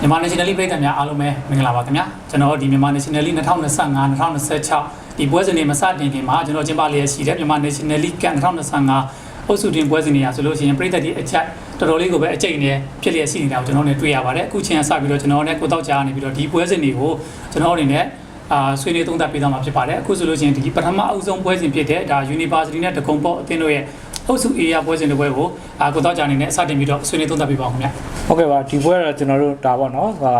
မြန်မာ Nationally ပြည်သက်များအားလုံးပဲမင်္ဂလာပါခင်ဗျာကျွန်တော်ဒီမြန်မာ Nationally 2025 2026ဒီပွဲစဉ်တွေမစတင်ခင်မှာကျွန်တော်ကျင်းပလျက်ရှိတဲ့မြန်မာ Nationally Cup 2025အုပ်စုတင်ပွဲစဉ်တွေရာဆိုလို့ရှိရင်ပြည်သက်ဒီအချက်တော်တော်လေးကိုပဲအကျိတ်နဲ့ဖြစ်လျက်ရှိနေတာကိုကျွန်တော်တို့တွေ့ရပါတယ်အခုချိန်ကစပြီးတော့ကျွန်တော်နဲ့ကိုတောက်ချာကနေပြီးတော့ဒီပွဲစဉ်တွေကိုကျွန်တော်အနေနဲ့ အာဆွေးနွေးသုံးသပ်ပေးသွားမှာဖြစ်ပါတယ်အခုဆိုလို့ရှိရင်ဒီပထမအဦးဆုံးပွဲစဉ်ဖြစ်တဲ့ဒါ University နဲ့တကုံပေါ့အသင်းတို့ရဲ့အုပ်စု A ရပွဲစဉ်တစ်ပွဲကိုအာကိုတောက်ချာအနေနဲ့စတင်ပြီးတော့ဆွေးနွေးသုံးသပ်ပေးပါဦးခင်ဗျာဟုတ်ကဲ့ပါဒီပွဲကတော့ကျွန်တော်တို့ဒါပေါ့နော်ဟာ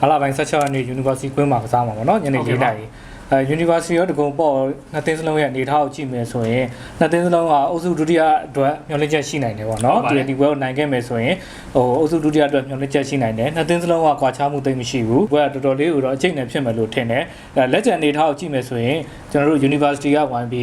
ဘာလာပိုင်း16ရက်နေ့ University ကွင်းမှာကစားမှာပေါ့နော်ညနေ4နာရီ အဲ University ရောတကုံပေါ့နှစ်သင်းစလုံးရဲ့အနေထားကိုကြည့်မယ်ဆိုရင်နှစ်သင်းစလုံးကအုပ်စုဒုတိယအတွက်မျှော်လင့်ချက်ရှိနိုင်တယ်ပေါ့နော်ဒီဒီပွဲကိုနိုင်ခဲ့မယ်ဆိုရင်ဟိုအုပ်စုဒုတိယအတွက်မျှော်လင့်ချက်ရှိနိုင်တယ်နှစ်သင်းစလုံးကကွာခြားမှုသိမ့်မရှိဘူးပွဲကတော်တော်လေးကိုတော့အကျိတ်နဲ့ဖြစ်မယ်လို့ထင်တယ်အဲလက်ကျန်အနေထားကိုကြည့်မယ်ဆိုရင်ကျွန်တော်တို့ University က 1B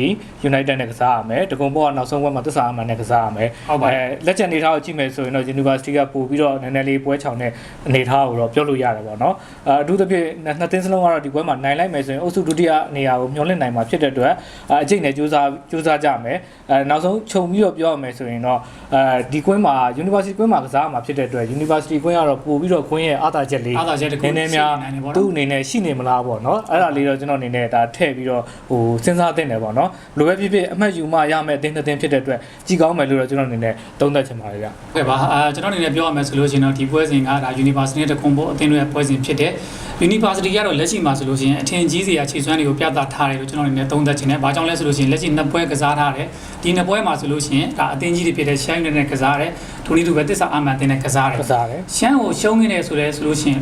United နဲ့ကစားရမယ်တကုံပေါ့ကနောက်ဆုံးပွဲမှာသစ္စာအမှန်နဲ့ကစားရမယ်ဟုတ်ပါတယ်အဲလက်ကျန်အနေထားကိုကြည့်မယ်ဆိုရင်တော့ University ကပို့ပြီးတော့နည်းနည်းလေးပွဲချောင်တဲ့အနေထားကိုတော့ပြောလို့ရတယ်ပေါ့နော်အဲအထူးသဖြင့်နှစ်နှစ်သင်းစလုံးကတော့ဒီပွဲမှာနိုင်လိုက်မယ်ဆိုရင်အုပ်စုဒုတိယနေရာကိုမျှော်လင့်နိုင်မှာဖြစ်တဲ့အတွက်အဲအကျိတ်နဲ့ကြိုးစားကြိုးစားကြမယ်အဲနောက်ဆုံးခြုံပြီးတော့ပြောရမယ်ဆိုရင်တော့အဲဒီကွင်းမှာ University ကွင်းမှာကစားမှာဖြစ်တဲ့အတွက် University ကွင်းကတော့ပို့ပြီးတော့ကွင်းရဲ့အားသာချက်လေးအားသာချက်တစ်ခုနည်းနည်းများရှိနေနိုင်တယ်ပေါ့နော်သူ့အနေနဲ့ရှိနေမလားပေါ့နော်အဲ့ဒါလေးတော့ကျွန်တော်အနေနဲ့ဒါထည့်ပြီးတော့ဟိုစဉ်းစားသင့်တယ်ပေါ့နော်လိုပဲဖြစ်ဖြစ်အမှတ်ယူမှရမယ်အတင်းတစ်တင်းဖြစ်တဲ့အတွက်ကြည်ကောင်းမယ်လို့တော့ကျွန်တော်အနေနဲ့သုံးသပ်ချင်ပါတယ်ဗျဟုတ်ကဲ့ပါအာကျွန်တော်အနေနဲ့ပြောရမယ်ဆိုလို့ရှိရင်တော့ဒီပွဲစဉ်ကဒါ University နဲ့တခွန်ဖို့အသင်းတို့ရဲ့ပွဲစဉ်ဖြစ်တဲ့ University ကတော့လက်ရှိမှာဆိုလို့ရှိရင်အထင်ကြီးစရာခြေစွမ်းတွေကိုပြသထားတယ်လို့ကျွန်တော်အနေနဲ့သုံးသပ်ချင်တယ်။ဘာကြောင့်လဲဆိုလို့ရှိရင်လက်ရှိနှစ်ပွဲကစားထားတယ်။ဒီနှစ်ပွဲမှာဆိုလို့ရှိရင်ဒါအသင်းကြီးတွေဖြစ်တဲ့ Shine နဲ့ကစားတယ်။ထိုနည်းတူပဲတစ္ဆာအာမန်တင်နဲ့ကစားတယ်ကစားတယ်ရှမ်းကိုရှုံးနေတယ်ဆိုလဲဆိုလို့ရှိရင်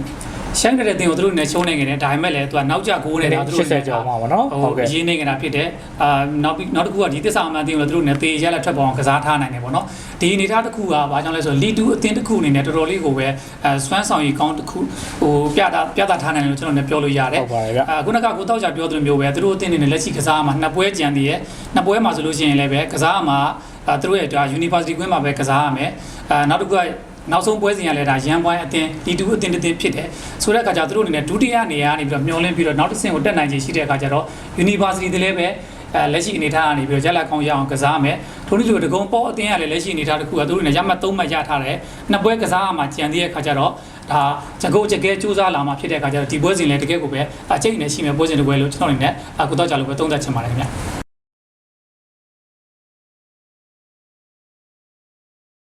ရှမ်းတဲ့တင်ကိုသူတို့နဲ့ရှုံးနေကြတယ်ဒါပေမဲ့လည်းသူကနောက်ကျကိုးနေတာသူတို့80ကျော်မှာပေါ့နော်ဟိုဟုတ်ကဲ့ရေးနေကြတာဖြစ်တယ်အာနောက်ပြီးနောက်တစ်ခုကဒီသစ္စာအမှန်တင်ကိုလည်းသူတို့နဲ့တေးရလက်ထွက်ပေါ်အောင်ကစားထားနိုင်တယ်ပေါ့နော်ဒီအနေထားတစ်ခုကဘာကြောင့်လဲဆိုတော့လီတူအသင်းတစ်ခုအနေနဲ့တော်တော်လေးကိုပဲအဲစွမ်းဆောင်ရည်ကောင်းတစ်ခုဟိုပြတာပြတာထားနိုင်တယ်လို့ကျွန်တော်လည်းပြောလို့ရတယ်ဟုတ်ပါတယ်ဗျအခုနကကိုတောက်ကြပြောသလိုမျိုးပဲသူတို့အသင်းအနေနဲ့လက်ရှိကစားမှာနှစ်ပွဲကြံသေးရဲ့နှစ်ပွဲမှာဆိုလို့ရှိရင်လည်းပဲကစားမှာအဲသူတို့ရဲ့ဒါ University ကွင်းမှာပဲကစားရမယ်အဲနောက်တစ်ခုက နောက်ဆုံးပွဲစဉ်ကလည်းဒါရန်ပွိုင်းအတင်းတီတူအတင်းတစ်တင်းဖြစ်တယ်ဆိုတဲ့အခါကျသူတို့အနေနဲ့ဒုတိယနေရာကနေပြီးတော့မျောလင်းပြီးတော့နောက်တစ်ဆင့်ကိုတက်နိုင်ခြင်းရှိတဲ့အခါကျတော့ University တည်းလည်းပဲအဲလက်ရှိအနေထားကနေပြီးတော့ရက်လက်ကောင်းရအောင်ကစားမယ်ထို့နည်းလိုတကုံပေါ့အတင်းကလည်းလက်ရှိအနေထားတစ်ခုကသူတို့အနေနဲ့ရမှတ်၃မှတ်ရထားတယ်နှစ်ပွဲကစားရမှာကြံသေးတဲ့အခါကျတော့ဒါကြကုတ်ကြကဲစူးစမ်းလာမှာဖြစ်တဲ့အခါကျတော့ဒီပွဲစဉ်လည်းတကယ်ကိုပဲအကျိတ်နဲ့ရှိမယ်ပွဲစဉ်တစ်ပွဲလို့ကျွန်တော်အနေနဲ့အခုတော့ကြာလို့ပဲသုံးသပ်ချင်ပါတယ်ခင်ဗျ